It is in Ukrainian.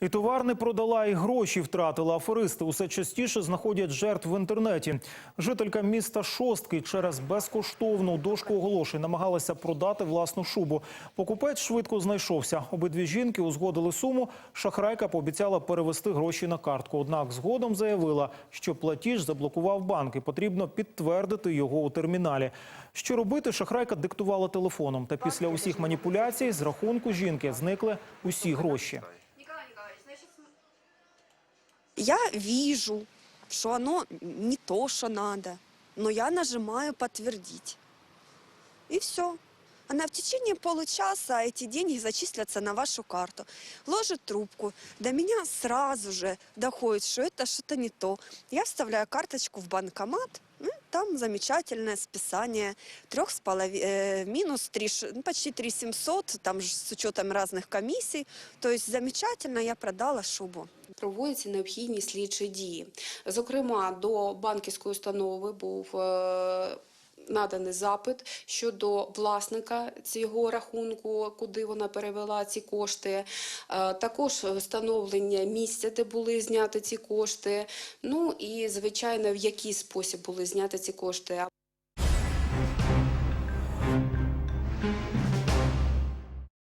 І товар не продала, і гроші втратила. Аферисти усе частіше знаходять жертв в інтернеті. Жителька міста Шостки через безкоштовну дошку оголошень намагалася продати власну шубу. Покупець швидко знайшовся. Обидві жінки узгодили суму. Шахрайка пообіцяла перевести гроші на картку. Однак згодом заявила, що платіж заблокував банк і потрібно підтвердити його у терміналі. Що робити, шахрайка диктувала телефоном. Та після усіх маніпуляцій з рахунку жінки зникли усі гроші. Я вижу, что оно не то, что надо, но я нажимаю подтвердить. И все. Она в течение получаса эти деньги зачислятся на вашу карту. Ложит трубку. До меня сразу же доходит, что это что-то не то. Я вставляю карточку в банкомат. Там замечательное списание. Трех с половиной, э, минус 3, ну, почти 3 700, там же с учетом разных комиссий. То есть замечательно я продала шубу. Проводяться необхідні слідчі дії. Зокрема, до банківської установи був е, наданий запит щодо власника цього рахунку, куди вона перевела ці кошти, е, також встановлення місця, де були зняти ці кошти. Ну і звичайно, в який спосіб були зняти ці кошти.